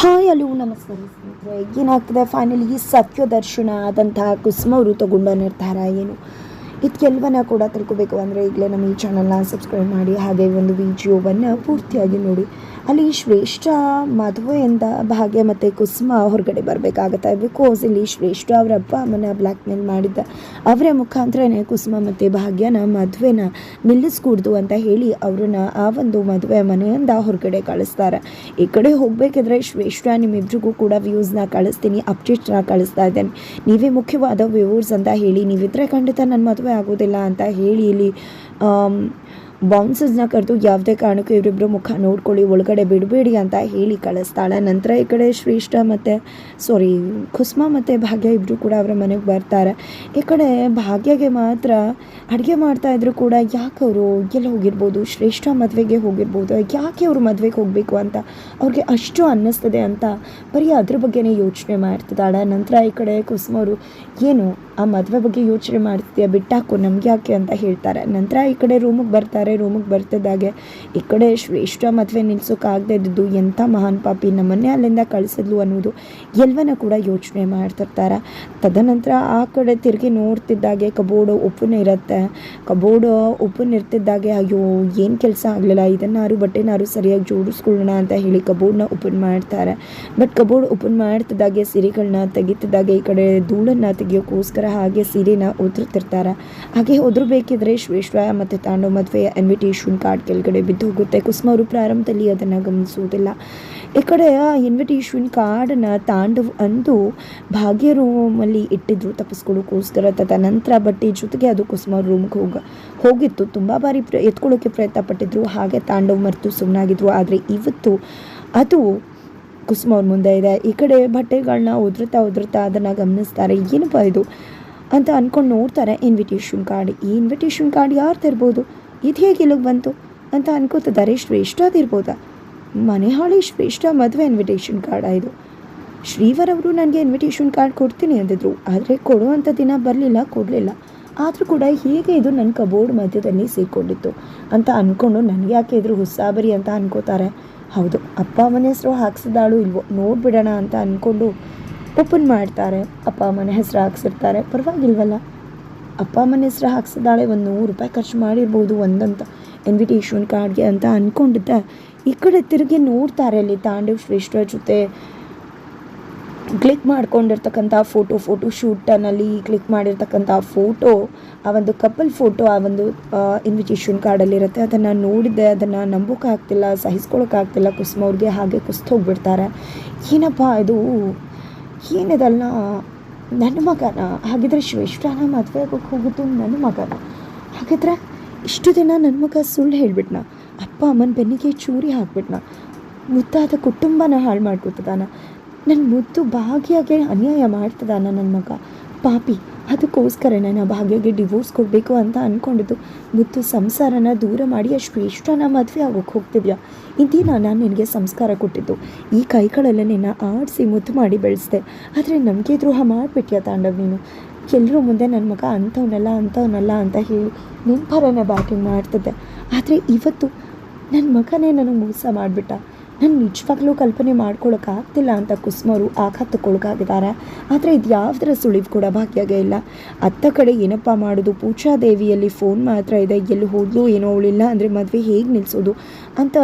Hi hello ನಮಸ್ಕಾರ ಸ್ನೇಹಿತರೆ. ಏನಾಗ್ತದೆ? ಫೈನಲಿ ಸತ್ಯ ದರ್ಶನ ಆದಂತಹ ಕುಸುಮ ಅವರು ತಗೊಂಡ ನಿರ್ಧಾರ ಏನು? ಇದಕ್ಕೆಲ್ವನ್ನ ಕೂಡ ತಿಳ್ಕೊಬೇಕು ಅಂದರೆ ಈಗಲೇ ನಮ್ಮ ಈ ಚಾನಲ್ನ ಸಬ್ಸ್ಕ್ರೈಬ್ ಮಾಡಿ, ಹಾಗೆ ಒಂದು ವಿಡಿಯೋವನ್ನು ಪೂರ್ತಿಯಾಗಿ ನೋಡಿ. ಅಲ್ಲಿ ಶ್ರೇಷ್ಠ ಮದುವೆಯಿಂದ ಭಾಗ್ಯ ಮತ್ತು ಕುಸುಮ ಹೊರಗಡೆ ಬರಬೇಕಾಗತ್ತೆ ಬಿಕಾಸ್ ಇಲ್ಲಿ ಶ್ರೇಷ್ಠ ಅವರ ಅಪ್ಪ ಅಮ್ಮನ ಬ್ಲ್ಯಾಕ್ ಮೇಲ್ ಮಾಡಿದ್ದ. ಅವರ ಮುಖಾಂತರನೇ ಕುಸುಮ ಮತ್ತು ಭಾಗ್ಯನ ಮದುವೆನ ನಿಲ್ಲಿಸ್ಕೂಡ್ದು ಅಂತ ಹೇಳಿ ಅವ್ರನ್ನ ಆ ಒಂದು ಮದುವೆ ಮನೆಯಿಂದ ಹೊರಗಡೆ ಕಳಿಸ್ತಾರೆ. ಈ ಕಡೆ ಹೋಗಬೇಕಿದ್ರೆ ಶ್ರೇಷ್ಠ ನಿಮ್ಮಿಬ್ರಿಗೂ ಕೂಡ ವ್ಯೂಸ್ನ ಕಳಿಸ್ತೀನಿ ಅಪ್ಡೇಟ್ನ ಕಳಿಸ್ತಾ ಇದ್ದೇನೆ. ನೀವೇ ಮುಖ್ಯವಾದ ವ್ಯೂವರ್ಸ್ ಅಂತ ಹೇಳಿ, ನೀವಿದ್ರೆ ಖಂಡಿತ ನನ್ನ ಮದುವೆ ಆಗೋದಿಲ್ಲ ಅಂತ ಹೇಳಿ ಇಲ್ಲಿ ಬೌನ್ಸಸ್ನ ಕರೆದು ಯಾವುದೇ ಕಾರಣಕ್ಕೂ ಇವರಿಬ್ಬರು ಮುಖ ನೋಡ್ಕೊಳ್ಳಿ, ಒಳಗಡೆ ಬಿಡಬೇಡಿ ಅಂತ ಹೇಳಿ ಕಳಿಸ್ತಾಳೆ. ನಂತರ ಈ ಕಡೆ ಶ್ರೇಷ್ಠ ಮತ್ತು ಸಾರಿ ಕುಸ್ಮ ಮತ್ತು ಭಾಗ್ಯ ಇಬ್ಬರು ಕೂಡ ಅವರ ಮನೆಗೆ ಬರ್ತಾರೆ. ಈ ಕಡೆ ಭಾಗ್ಯಗೆ ಮಾತ್ರ ಅಡುಗೆ ಮಾಡ್ತಾ ಇದ್ರು ಕೂಡ ಯಾಕೆ ಅವರು ಎಲ್ಲಿ ಹೋಗಿರ್ಬೋದು? ಶ್ರೇಷ್ಠ ಮದುವೆಗೆ ಹೋಗಿರ್ಬೋದು, ಯಾಕೆ ಅವರು ಮದುವೆಗೆ ಹೋಗಬೇಕು ಅಂತ ಅವ್ರಿಗೆ ಅಷ್ಟು ಅನ್ನಿಸ್ತದೆ ಅಂತ ಬರೀ ಅದ್ರ ಬಗ್ಗೆನೇ ಯೋಚನೆ ಮಾಡ್ತಿದ್ದಾಳೆ. ನಂತರ ಈ ಕಡೆ ಕುಸುಮ ಅವರು ಏನು ಆ ಮದುವೆ ಬಗ್ಗೆ ಯೋಚನೆ ಮಾಡ್ತೀಯ ಬಿಟ್ಟಾಕು, ನಮ್ಗೆ ಯಾಕೆ ಅಂತ ಹೇಳ್ತಾರೆ. ನಂತರ ಈ ಕಡೆ ರೂಮಿಗೆ ಬರ್ತಾರೆ, ರೂಮಿಗೆ ಬರ್ತಿದ್ದಾಗೆ ಈ ಕಡೆ ಶ್ರೇಷ್ಠ ಮದುವೆ ನಿಲ್ಸೋಕ್ಕಾಗದೇ ಇದ್ದಿದ್ದು ಎಂಥ ಮಹಾನ್ ಪಾಪಿ. ನಮ್ಮನ್ನೇ ಅಲ್ಲಿಂದ ಕಳಿಸಿದ್ಲು ಅನ್ನೋದು ಎಲ್ಲವನ್ನ ಕೂಡ ಯೋಚನೆ ಮಾಡ್ತಿರ್ತಾರೆ. ತದನಂತರ ಆ ಕಡೆ ತಿರುಗಿ ನೋಡ್ತಿದ್ದಾಗೆ ಕಬೋರ್ಡು ಓಪನ್ ಇರುತ್ತೆ. ಕಬೋರ್ಡು ಓಪನ್ ಇರ್ತಿದ್ದಾಗೆ, ಅಯ್ಯೋ, ಏನು ಕೆಲಸ ಆಗಲಿಲ್ಲ. ಇದನ್ನಾರು ಬಟ್ಟೆನಾರು ಸರಿಯಾಗಿ ಜೋಡಿಸ್ಕೊಳ್ಳೋಣ ಅಂತ ಹೇಳಿ ಕಬೋರ್ಡ್ನ ಓಪನ್ ಮಾಡ್ತಾರೆ. ಬಟ್ ಕಬೋರ್ಡ್ ಓಪನ್ ಮಾಡ್ತಿದ್ದಾಗೆ ಸಿರಿಗಳನ್ನ ತೆಗಿತಿದ್ದಾಗೆ, ಈ ಕಡೆ ಧೂಳನ್ನು ತೆಗಿಯೋಕ್ಕೋಸ್ಕರ ಹಾಗೆ ಸೀರೆನ ಉದುರ್ತಿರ್ತಾರೆ. ಹಾಗೆ ಉದುರ್ಬೇಕಿದ್ರೆ ಶ್ರೇಷ್ಠ ಮತ್ತು ತಾಂಡೋ ಮದುವೆಯ ಇನ್ವಿಟೇಷನ್ ಕಾರ್ಡ್ ಕೆಳಗಡೆ ಬಿದ್ದು ಹೋಗುತ್ತೆ. ಕುಸುಮ ಅವರು ಪ್ರಾರಂಭದಲ್ಲಿ ಅದನ್ನು ಗಮನಿಸುವುದಿಲ್ಲ. ಈ ಕಡೆ ಆ ಇನ್ವಿಟೇಷನ್ ಕಾರ್ಡನ್ನ ತಾಂಡವ್ ಅಂದು ಭಾಗ್ಯ ರೂಮಲ್ಲಿ ಇಟ್ಟಿದ್ರು ತಪ್ಪಿಸ್ಕೊಳ್ಳೋಕ್ಕೋಸ್ಕರ ತದನಂತರ ನಂತರ ಬಟ್ಟೆ ಜೊತೆಗೆ ಅದು ಕುಸುಮ ರೂಮ್ಗೆ ಹೋಗ, ಹೋಗಿತ್ತು. ತುಂಬ ಬಾರಿ ಪ್ರ ಎತ್ಕೊಳ್ಳೋಕ್ಕೆ ಪ್ರಯತ್ನ ಪಟ್ಟಿದ್ರು. ಹಾಗೆ ತಾಂಡವ್ ಮರೆತು ಸುಮ್ಮನಾಗಿದ್ರು ಆದರೆ ಇವತ್ತು ಅದು ಕುಸುಮ ಅವ್ರ ಮುಂದೆ ಇದೆ. ಈ ಕಡೆ ಬಟ್ಟೆಗಳನ್ನ ಉದುರುತ್ತಾ ಉದುರುತ್ತಾ ಅದನ್ನು ಗಮನಿಸ್ತಾರೆ. ಏನಪ್ಪ ಇದು? ಅಂತ ಅಂದ್ಕೊಂಡು ನೋಡ್ತಾರೆ ಇನ್ವಿಟೇಷನ್ ಕಾರ್ಡ್ ಈ ಇನ್ವಿಟೇಷನ್ ಕಾರ್ಡ್ ಯಾರು ತರ್ಬೋದು ಇದು ಹೇಗೆ ಇಲ್ಲಿಗೆ ಬಂತು ಅಂತ ಅನ್ಕೋತಿದ್ದಾರೆ ಶ್ರೇಷ್ಠ ಅದಿರ್ಬೋದಾ ಮನೆ ಹಾಳಿ ಶ್ರೇಷ್ಠ ಮದುವೆ ಇನ್ವಿಟೇಷನ್ ಕಾರ್ಡ್ ಇದು. ಶ್ರೀವರ್ ಅವರು ನನಗೆ ಇನ್ವಿಟೇಷನ್ ಕಾರ್ಡ್ ಕೊಡ್ತೀನಿ ಅಂದಿದ್ರು. ಆದರೆ ಕೊಡುವಂಥ ದಿನ ಬರಲಿಲ್ಲ, ಕೊಡಲಿಲ್ಲ. ಆದರೂ ಕೂಡ ಹೇಗೆ ಇದು ನನ್ನ ಕಬೋರ್ಡ್ ಮಧ್ಯದಲ್ಲಿ ಸೇರಿಕೊಂಡಿತ್ತು ಅಂತ ಅಂದ್ಕೊಂಡು ನನಗೆ ಯಾಕೆ ಇದ್ರು ಹುಸ್ಸಾಬರಿ ಅಂತ ಅನ್ಕೋತಾರೆ. ಹೌದು, ಅಪ್ಪ ಅಮ್ಮನ ಹೆಸರು ಹಾಕ್ಸಿದಾಳು ಇಲ್ವೋ, ನೋಡಿಬಿಡೋಣ ಅಂತ ಅಂದ್ಕೊಂಡು ಓಪನ್ ಮಾಡ್ತಾರೆ. ಅಪ್ಪ ಅಮ್ಮನ ಹೆಸರು ಹಾಕ್ಸಿರ್ತಾರೆ. ಪರವಾಗಿಲ್ವಲ್ಲ? ಅಪ್ಪ ಅಮ್ಮನ ಹೆಸರು ಹಾಕ್ಸಿದಾಳೆ ಒಂದು ನೂರು ರೂಪಾಯಿ ಖರ್ಚು ಮಾಡಿರ್ಬೋದು ಒಂದಂತ. ಇನ್ವಿಟೇಷನ್ ಕಾರ್ಡ್ಗೆ ಅಂತ ಅಂದ್ಕೊಂಡಿದ್ದೆ ಈ ಕಡೆ ತಿರುಗಿ ನೋಡ್ತಾರೆ ಅಲ್ಲಿ ತಾಂಡವ್ ಶ್ರೇಷ್ಠ ಜೊತೆ. ಕ್ಲಿಕ್ ಮಾಡ್ಕೊಂಡಿರ್ತಕ್ಕಂಥ ಫೋಟೋ ಫೋಟೋ ಶೂಟನಲ್ಲಿ ಕ್ಲಿಕ್ ಮಾಡಿರ್ತಕ್ಕಂಥ ಫೋಟೋ ಆ ಒಂದು ಕಪಲ್ ಫೋಟೋ ಆ ಒಂದು ಇನ್ವಿಟೇಷನ್ ಕಾರ್ಡಲ್ಲಿರುತ್ತೆ ಅದನ್ನು ನೋಡಿದ್ದೆ. ಅದನ್ನು ನಂಬೋಕ್ಕಾಗ್ತಿಲ್ಲ ಸಹಿಸ್ಕೊಳಕ್ಕಾಗ್ತಿಲ್ಲ ಕುಸುಮ ಅವ್ರಿಗೆ ಹಾಗೆ ಕುಸ್ತು ಹೋಗ್ಬಿಡ್ತಾರೆ. ಏನಪ್ಪ ಇದು? ಏನಿದಲ್ಲ ನನ್ನ ಮಗನ. ಹಾಗಿದ್ರೆ ಶ್ರೇಷ್ಠನ ಮದುವೆ ಆಗೋಕ್ಕೆ ಹೋಗೋದು ನನ್ನ ಮಗನ. ಹಾಗಿದ್ರೆ ಇಷ್ಟು ದಿನ ನನ್ನ ಮಗ ಸುಳ್ಳು ಹೇಳ್ಬಿಟ್ನ. ಅಪ್ಪ ಅಮ್ಮನ ಬೆನ್ನಿಗೆ ಚೂರಿ ಹಾಕ್ಬಿಟ್ನ. ಮುದ್ದಾದ ಕುಟುಂಬನ ಹಾಳು ಮಾಡ್ಕೊತದಾನ. ನನ್ನ ಮುದ್ದು ಭಾಗಿಯಾಗೆ ಅನ್ಯಾಯ ಮಾಡ್ತದಾನ ನನ್ನ ಮಗ. ಪಾಪಿ ಅದಕ್ಕೋಸ್ಕರ ನಾನು ಭಾಗ್ಯಗೆ ಡಿವೋರ್ಸ್ ಕೊಡಬೇಕು ಅಂತ ಅಂದ್ಕೊಂಡಿದ್ದು ಮತ್ತು ಸಂಸಾರನ ದೂರ ಮಾಡಿ ಅಷ್ಟು ಇಷ್ಟನ ಮದುವೆ ಆಗೋಕ್ಕೆ ಹೋಗ್ತಿದ್ಯಾ? ಇದೀನ ನಾನು ನಿನಗೆ ಸಂಸ್ಕಾರ ಕೊಟ್ಟಿದ್ದು. ಈ ಕೈಗಳಲ್ಲೇ ನಿನ್ನ ಆಡಿಸಿ ಮುದ್ದು ಮಾಡಿ ಬೆಳೆಸ್ದೆ. ಆದರೆ ನಮಗೆ ದ್ರೋಹ ಮಾಡಿಬಿಟ್ಯಾ ತಾಂಡವ್ ನೀನು? ಎಲ್ಲರೂ ಮುಂದೆ ನನ್ನ ಮಗ ಅಂಥವನಲ್ಲ ಅಂಥವನಲ್ಲ ಅಂತ ಹೇಳಿ ನಿನ್ನ ಪರನೇ ಬ್ಯಾಟಿಂಗ್ ಮಾಡ್ತಿದ್ದೆ. ಆದರೆ ಇವತ್ತು ನನ್ನ ಮಗನೇ ನನಗೆ ಮೋಸ ಮಾಡಿಬಿಟ್ಟ. ನಾನು ನಿಜವಾಗ್ಲೂ ಕಲ್ಪನೆ ಮಾಡ್ಕೊಳಕ್ಕಾಗ್ತಿಲ್ಲ ಅಂತ ಕುಸುಮರು ಆಘಾತಕ್ಕೊಳಗಾಗಿದ್ದಾರೆ. ಆದರೆ ಇದು ಯಾವುದರ ಸುಳಿವು ಕೂಡ ಭಾಗ್ಯಗೆ ಇಲ್ಲ. ಅತ್ತ ಕಡೆ ಏನಪ್ಪ ಮಾಡೋದು? ಪೂಜಾ ದೇವಿಯಲ್ಲಿ ಫೋನ್ ಮಾತ್ರ ಇದೆ. ಎಲ್ಲಿ ಹೋದ್ಲು ಏನೋ ಅವಳಿಲ್ಲ ಅಂದರೆ ಮದುವೆ ಹೇಗೆ ನಿಲ್ಲಿಸೋದು ಅಂತ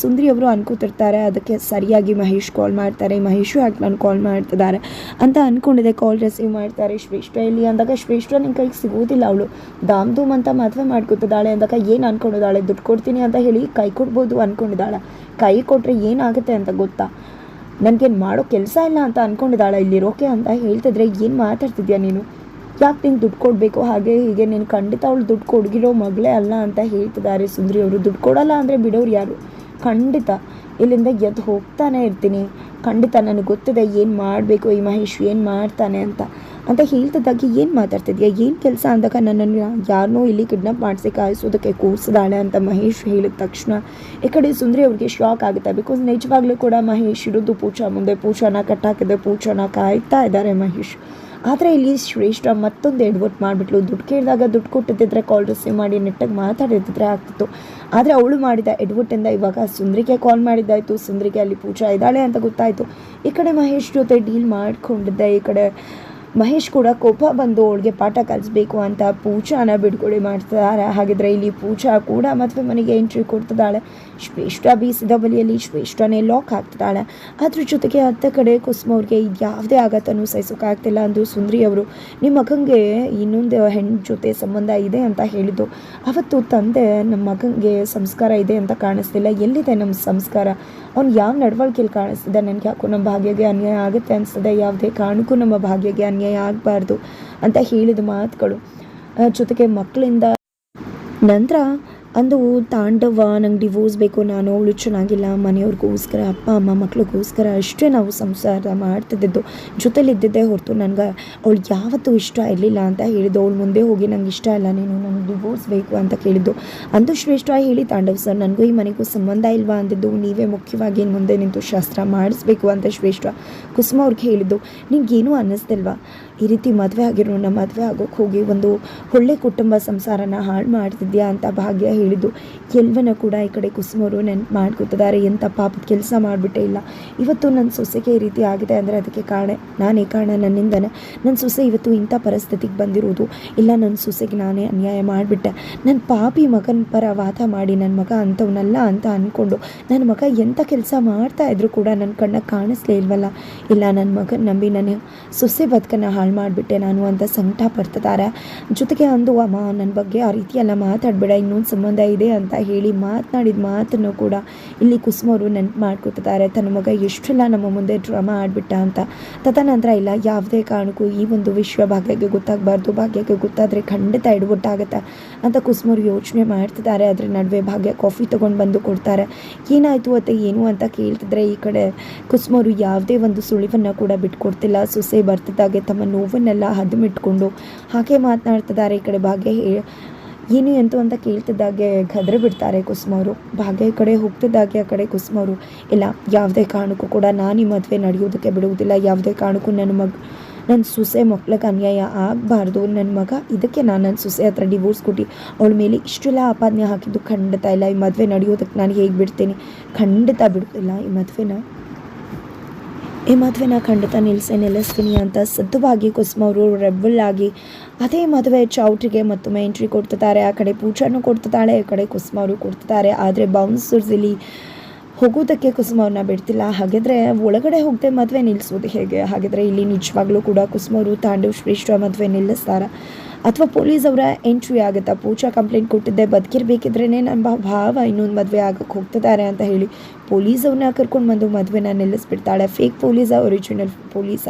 ಸುಂದ್ರಿ ಅವರು ಅನ್ಕೋತಿರ್ತಾರೆ, ಅದಕ್ಕೆ ಸರಿಯಾಗಿ ಮಹೇಶ್ ಕಾಲ್ ಮಾಡ್ತಾರೆ, ಮಹೇಶು ಯಾಕೆ ನಾನು ಕಾಲ್ ಮಾಡ್ತಿದ್ದಾರೆ ಅಂತ ಅಂದ್ಕೊಂಡಿದ್ದೆ ಕಾಲ್ ರಿಸೀವ್ ಮಾಡ್ತಾರೆ. ಶ್ರೇಷ್ಠ ಇಲ್ಲಿ ಅಂದಾಗ ಶ್ರೇಷ್ಠ ನಿನ್ನ ಕೈಗೆ ಸಿಗೋದಿಲ್ಲ ಅವಳು. ದಾಮ್ ಧೂಮ್ ಅಂತ ಮದುವೆ ಮಾಡ್ಕೊತಿದ್ದಾಳೆ ಅಂದಾಗ ಏನು ಅನ್ಕೊಂಡಿದ್ದಾಳೆ? ದುಡ್ಡು ಕೊಡ್ತೀನಿ ಅಂತ ಹೇಳಿ ಕೈ ಕೊಡ್ಬೋದು ಅಂದ್ಕೊಂಡಿದ್ದಾಳೆ ಕೈ ಕೊಟ್ಟರೆ ಏನಾಗುತ್ತೆ ಅಂತ ಗೊತ್ತಾ? ನನಗೇನು ಮಾಡೋ ಕೆಲಸ ಇಲ್ಲ ಅಂತ ಅಂದ್ಕೊಂಡಿದ್ದಾಳೆ ಇಲ್ಲಿರೋಕೆ ಅಂತ ಹೇಳ್ತಿದ್ರೆ ಏನು ಮಾತಾಡ್ತಿದ್ಯಾ ನೀನು? ಯಾಕೆ ನಿಂಗೆ ದುಡ್ಡು ಕೊಡಬೇಕು? ಹಾಗೆ ಹೀಗೆ ನೀನು ಖಂಡಿತ ಅವಳು ದುಡ್ಡು ಕೊಡಗಿರೋ ಮಗಳೇ ಅಲ್ಲ ಅಂತ ಹೇಳ್ತಿದ್ದಾರೆ ಸುಂದ್ರಿ ಅವರು. ದುಡ್ಡು ಕೊಡಲ್ಲ ಅಂದರೆ ಬಿಡೋರು ಯಾರು? ಖಂಡಿತ ಇಲ್ಲಿಂದ ಎದ್ದು ಹೋಗ್ತಾನೆ ಇರ್ತೀನಿ. ಖಂಡಿತ ನನಗೆ ಗೊತ್ತಿದೆ ಏನು ಮಾಡಬೇಕು ಈ ಮಹೇಶ್, ಏನು ಮಾಡ್ತಾನೆ ಅಂತ. ಅಂತ ಹೇಳ್ತಿದ್ದಾಗೆ, ಏನು ಮಾತಾಡ್ತಿದ್ಯಾ? ಏನು ಕೆಲಸ ಅಂದಾಗ ನನ್ನನ್ನು ಯಾರನ್ನೂ ಇಲ್ಲಿ ಕಿಡ್ನಾಪ್ ಮಾಡಿಸಿ ಕಾಯಿಸೋದಕ್ಕೆ ಕೂರಿಸಿದಾಳೆ ಅಂತ ಮಹೇಶ್ ಹೇಳಿದ ತಕ್ಷಣ. ಈ ಕಡೆ ಸುಂದ್ರಿ ಅವ್ರಿಗೆ ಶಾಕ್ ಆಗುತ್ತೆ. ಬಿಕಾಸ್ ನಿಜವಾಗ್ಲೂ ಕೂಡ ಮಹೇಶ್ ಇರೋದು ಪೂಜಾ ಮುಂದೆ. ಪೂಜಾನ ಕಟ್ಟಾಕಿದೆ, ಪೂಜಾನ ಕಾಯ್ತಾ ಇದ್ದಾರೆ ಮಹೇಶ್. ಆದರೆ ಇಲ್ಲಿ ಶ್ರೇಷ್ಠ ಮತ್ತೊಂದು ಎಡ್ವರ್ಟ್ ಮಾಡಿಬಿಟ್ಲು. ದುಡ್ಡು ಕೇಳಿದಾಗ ದುಡ್ಡು ಕೊಟ್ಟಿದ್ದಿದ್ರೆ ಕಾಲ್ ರಿಸೀವ್ ಮಾಡಿ ನೆಟ್ಟಾಗಿ ಮಾತಾಡಿದ್ರೆ ಆಗ್ತಿತ್ತು. ಆದರೆ ಅವಳು ಮಾಡಿದ ಎಡ್ವರ್ಟಿಂದ ಇವಾಗ ಸುಂದ್ರಿಗೆ ಕಾಲ್ ಮಾಡಿದ್ದಾಯಿತು. ಸುಂದ್ರಿಗೆ ಅಲ್ಲಿ ಪೂಜಾ ಇದ್ದಾಳೆ ಅಂತ ಗೊತ್ತಾಯಿತು. ಈ ಕಡೆ ಮಹೇಶ್ ಜೊತೆ ಡೀಲ್ ಮಾಡಿಕೊಂಡಿದ್ದೆ. ಈ ಕಡೆ ಮಹೇಶ್ ಕೂಡ ಕೋಪ ಬಂದು ಅವಳಿಗೆ ಪಾಠ ಕಲಿಸ್ಬೇಕು ಅಂತ ಪೂಜಾನ ಬಿಡುಗಡೆ ಮಾಡ್ತಿದ್ದಾರೆ. ಹಾಗಿದ್ರೆ ಇಲ್ಲಿ ಪೂಜಾ ಕೂಡ ಮದುವೆ ಮನೆಗೆ ಎಂಟ್ರಿ ಕೊಡ್ತಿದ್ದಾಳೆ. ಶ್ರೇಷ್ಠ ಬೀಸಿದ ಬಲಿಯಲ್ಲಿ ಶ್ರೇಷ್ಠನೇ ಲಾಕ್ ಆಗ್ತಿದ್ದಾಳೆ ಅದ್ರ ಜೊತೆಗೆ ಅತ್ತ ಕಡೆ ಕುಸುಮ ಅವ್ರಿಗೆ ಯಾವುದೇ ಆಘಾತನೂ ಸಹಿಸೋಕ್ಕಾಗ್ತಿಲ್ಲ ಅಂದು ಸುಂದ್ರಿ ಅವರು. ನಿಮ್ಮ ಮಗನಿಗೆ ಇನ್ನೊಂದು ಹೆಣ್ಣು ಜೊತೆ ಸಂಬಂಧ ಇದೆ ಅಂತ ಹೇಳಿದ್ದು. ಅವತ್ತು ತಂದೆ ನಮ್ಮ ಮಗಂಗೆ ಸಂಸ್ಕಾರ ಇದೆ ಅಂತ ಕಾಣಿಸ್ತಿಲ್ಲ. ಎಲ್ಲಿದೆ ನಮ್ಮ ಸಂಸ್ಕಾರ? ಅವ್ನು ಯಾವ ನಡವಳಿಕೆಯಲ್ಲಿ ಕಾಣಿಸ್ತಿದೆ? ನನಗೆ ಯಾಕೋ ನಮ್ಮ ಭಾಗ್ಯಗೆ ಅನ್ಯಾಯ ಆಗುತ್ತೆ ಅನಿಸ್ತದೆ. ಯಾವುದೇ ಕಾರಣಕ್ಕೂ ನಮ್ಮ ಭಾಗ್ಯಗೆ ಅನ್ಯಾಯ ಆಗಬಾರ್ದು ಅಂತ ಹೇಳಿದ ಮಾತುಗಳು. ಜೊತೆಗೆ ಮಕ್ಕಳಿಂದ ನಂತರ ಅಂದು ತಾಂಡವ ನಂಗೆ ಡಿವೋರ್ಸ್ ಬೇಕು, ನಾನು ಅವಳು ಚೆನ್ನಾಗಿಲ್ಲ, ಮನೆಯವ್ರಿಗೋಸ್ಕರ ಅಪ್ಪ, ಅಮ್ಮ ಮಕ್ಳಿಗೋಸ್ಕರ ಅಷ್ಟೇ ನಾವು ಸಂಸಾರ ಮಾಡ್ತಿದ್ದಿದ್ದು. ಜೊತೆಲಿದ್ದಿದ್ದೇ ಹೊರತು ನನಗೆ ಅವಳು ಯಾವತ್ತೂ ಇಷ್ಟ ಇರಲಿಲ್ಲ ಅಂತ ಹೇಳಿದ್ದು. ಅವಳು ಮುಂದೆ ಹೋಗಿ ನಂಗೆ ಇಷ್ಟ ಇಲ್ಲ, ನೀನು ನನಗೆ ಡಿವೋರ್ಸ್ ಬೇಕು ಅಂತ ಕೇಳಿದ್ದು. ಅಂದು ಶ್ರೇಷ್ಠ ಹೇಳಿ, ತಾಂಡವ್ ಸರ್ ನನಗೂ ಈ ಮನೆಗೂ ಸಂಬಂಧ ಇಲ್ವಾ? ಅಂದಿದ್ದು. ನೀವೇ ಮುಖ್ಯವಾಗಿ ಮುಂದೆ ನಿಂತು ಶಾಸ್ತ್ರ ಮಾಡಿಸ್ಬೇಕು ಅಂತ ಶ್ರೇಷ್ಠ ಕುಸುಮ ಅವ್ರಿಗೆ ಹೇಳಿದ್ದು. ನಿಮಗೇನೂ ಅನ್ನಿಸ್ತಿಲ್ವಾ? ಈ ರೀತಿ ಮದುವೆ ಆಗಿರೋ ನಮ್ಮ ಮದುವೆ ಆಗೋಕ್ಕೆ ಹೋಗಿ ಒಂದು ಒಳ್ಳೆ ಕುಟುಂಬ ಸಂಸಾರನ ಹಾಳು ಮಾಡ್ತಿದ್ಯಾ? ಅಂತ ಭಾಗ್ಯ ಹೇಳಿದ್ದು. ಎಲ್ವನ ಕೂಡ ಈ ಕಡೆ ಕುಸುಮರು ನೆನ್ ಮಾಡ್ಕೊತಿದ್ದಾರೆ. ಎಂಥ ಪಾಪದ ಕೆಲಸ ಮಾಡಿಬಿಟ್ಟೇ ಇಲ್ಲ. ಇವತ್ತು ನನ್ನ ಸೊಸೆಗೆ ಈ ರೀತಿ ಆಗಿದೆ ಅಂದರೆ ಅದಕ್ಕೆ ಕಾರಣ, ನಾನೇ ಕಾರಣ ನನ್ನಿಂದನೇ. ನನ್ನ ಸೊಸೆ ಇವತ್ತು ಇಂಥ ಪರಿಸ್ಥಿತಿಗೆ ಬಂದಿರೋದು. ಇಲ್ಲ ನನ್ನ ಸೊಸೆಗೆ ನಾನೇ ಅನ್ಯಾಯ ಮಾಡಿಬಿಟ್ಟೆ. ನನ್ನ ಪಾಪಿ ಮಗನ ಪರ ವಾದ ಮಾಡಿ ನನ್ನ ಮಗ ಅಂಥವ್ನಲ್ಲ ಅಂತ ಅಂದ್ಕೊಂಡು ನನ್ನ ಮಗ ಎಂಥ ಕೆಲಸ ಮಾಡ್ತಾ ಇದ್ರೂ ಕೂಡ ನನ್ನ ಕಣ್ಣ ಕಾಣಿಸ್ಲೇ ಇಲ್ವಲ್ಲ. ಇಲ್ಲ ನನ್ನ ಮಗನ ನಂಬಿ ನನ್ನ ಸೊಸೆ ಬದುಕನ್ನು ಹಾಳು ಮಾಡಿಬಿಟ್ಟೆ ನಾನು ಅಂತ ಸಂಕಟ ಪಡ್ತಿದ್ದಾರೆ. ಜೊತೆಗೆ ಅಂದು ಅಮ್ಮ ನನ್ನ ಬಗ್ಗೆ ಆ ರೀತಿ ಎಲ್ಲ ಮಾತಾಡಬೇಡ. ಇನ್ನೊಂದು ಸಂಬಂಧ ಇದೆ ಅಂತ ಹೇಳಿ ಮಾತನಾಡಿದ ಮಾತನ್ನು ಕೂಡ ಇಲ್ಲಿ ಕುಸುಮವರು ನೆನ್ಪು ಮಾಡ್ಕೊತಿದ್ದಾರೆ ತನ್ನ ಮಗ ಎಷ್ಟೆಲ್ಲ ನಮ್ಮ ಮುಂದೆ ಡ್ರಾಮಾ ಆಡ್ಬಿಟ್ಟ ಅಂತ. ತದನಂತರ ಇಲ್ಲ, ಯಾವುದೇ ಕಾರಣಕ್ಕೂ ಈ ಒಂದು ವಿಶ್ವ ಭಾಗ್ಯಕ್ಕೆ ಗೊತ್ತಾಗಬಾರ್ದು. ಭಾಗ್ಯಕ್ಕೆ ಗೊತ್ತಾದರೆ ಖಂಡಿತ ಎಡವಟ್ಟಾಗುತ್ತೆ ಅಂತ ಕುಸುಮರು ಯೋಚನೆ ಮಾಡ್ತಿದ್ದಾರೆ. ಅದರ ನಡುವೆ ಭಾಗ್ಯ ಕಾಫಿ ತೊಗೊಂಡು ಬಂದು ಕೊಡ್ತಾರೆ. ಏನಾಯಿತು ಅಥವಾ ಏನು ಅಂತ ಕೇಳ್ತಿದ್ರೆ ಈ ಕಡೆ ಕುಸುಮರು ಯಾವುದೇ ಒಂದು ಸುಳಿವನ್ನು ಕೂಡ ಬಿಟ್ಕೊಡ್ತಿಲ್ಲ. ಸೊಸೆ ಬರ್ತಿದ್ದಾಗೆ ತಮ್ಮ ನೋವನ್ನೆಲ್ಲ ಹದಮಿಟ್ಕೊಂಡು ಹಾಗೆ ಮಾತನಾಡ್ತಿದ್ದಾರೆ. ಈ ಕಡೆ ಭಾಗ್ಯ ಏನು ಎಂತು ಅಂತ ಕೇಳ್ತಿದ್ದಾಗೆ ಗದ್ರೆ ಬಿಡ್ತಾರೆ ಕುಸುಮವರು ಭಾಗ್ಯ ಕಡೆ ಹೋಗ್ತಿದ್ದಾಗೆ ಆ ಕಡೆ ಕುಸುಮವರು ಇಲ್ಲ, ಯಾವುದೇ ಕಾರಣಕ್ಕೂ ಕೂಡ ನಾನು ಈ ಮದುವೆ ನಡೆಯೋದಕ್ಕೆ ಬಿಡುವುದಿಲ್ಲ. ಯಾವುದೇ ಕಾರಣಕ್ಕೂ ನನ್ನ ಮಗ ನನ್ನ ಸೊಸೆ ಮಕ್ಳಿಗೆ ಅನ್ಯಾಯ ಆಗಬಾರ್ದು. ನನ್ನ ಮಗ, ಇದಕ್ಕೆ ನಾನು ನನ್ನ ಸೊಸೆ ಹತ್ರ ಡಿವೋರ್ಸ್ ಕೊಟ್ಟು ಅವಳ ಮೇಲೆ ಇಷ್ಟೆಲ್ಲ ಆಪಾದನೆ ಹಾಕಿದ್ದು ಖಂಡಿತ ಇಲ್ಲ. ಈ ಮದುವೆ ನಡೆಯೋದಕ್ಕೆ ನಾನು ಹೇಗೆ ಬಿಡ್ತೀನಿ? ಖಂಡಿತ ಬಿಡೋದಿಲ್ಲ ಈ ಮದುವೆನ. ಈ ಮದುವೆನ ಖಂಡಿತ ನಿಲ್ಲಿಸಿ ನಿಲ್ಲಿಸ್ತೀನಿ ಅಂತ ಸದ್ದುವಾಗಿ ಕುಸುಮ ಅವರು ರೆಬಲ್ ಆಗಿ ಅದೇ ಮದುವೆ ಚೌಟ್ರಿಗೆ ಮತ್ತೊಮ್ಮೆ ಎಂಟ್ರಿ ಕೊಡ್ತಿದ್ದಾರೆ. ಆ ಕಡೆ ಪೂಜಾನು ಕೊಡ್ತಿದ್ದಾಳೆ ಆ ಕಡೆ ಕುಸುಮ ಅವರು ಕೊಡ್ತಿದ್ದಾರೆ. ಆದರೆ ಬೌನ್ಸರ್ಸ್ ಇಲ್ಲಿ ಹೋಗೋದಕ್ಕೆ ಕುಸುಮ ಅವ್ರನ್ನ ಬಿಡ್ತಿಲ್ಲ. ಹಾಗಿದ್ರೆ ಒಳಗಡೆ ಹೋಗದೆ ಮದುವೆ ನಿಲ್ಲಿಸೋದು ಹೇಗೆ? ಹಾಗಿದ್ರೆ ಇಲ್ಲಿ ನಿಜವಾಗ್ಲೂ ಕೂಡ ಕುಸುಮ ಅವರು ತಾಂಡವ್ ಶ್ರೇಷ್ಠ ಮದುವೆ ನಿಲ್ಲಿಸ್ತಾರ. ಅಥವಾ ಪೊಲೀಸ್ ಅವರ ಎಂಟ್ರಿ ಆಗುತ್ತಾ? ಪೂಜಾ ಕಂಪ್ಲೇಂಟ್ ಕೊಟ್ಟಿದ್ದೆ ಬದುಕಿರ್ಬೇಕಿದ್ರೇ ನನ್ನ ಭಾವ ಇನ್ನೊಂದು ಮದುವೆ ಆಗಕ್ಕೆ ಹೋಗ್ತಿದ್ದಾರೆ ಅಂತ ಹೇಳಿ. ಪೊಲೀಸ್ ಅವ್ರನ್ನ ಕರ್ಕೊಂಡು ಬಂದು ಮದುವೆನ ನಿಲ್ಲಿಸ್ಬಿಡ್ತಾಳೆ. ಫೇಕ್ ಪೊಲೀಸ ಒರಿಜಿನಲ್ ಪೊಲೀಸ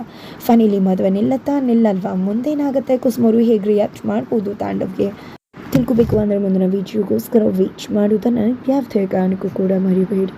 ಫನಿಲಿ ಮದುವೆ ನಿಲ್ಲತ್ತಾ? ನಿಲ್ಲಲ್ವಾ? ಮುಂದೇನಾಗುತ್ತೆ? ಕುಸುಮರು ಹೇಗೆ ರಿಯಾಕ್ಟ್ ಮಾಡ್ಬೋದು ತಾಂಡವ್ಗೆ? ತಿಳ್ಕೊಬೇಕು ಅಂದರೆ ಮುಂದಿನ ವಿಡಿಯೋಗೋಸ್ಕರ ವೀಚ್ ಮಾಡೋದನ್ನು ಯಾವುದೇ ಕಾರಣಕ್ಕೂ ಕೂಡ ಮರಿಬೇಡಿ.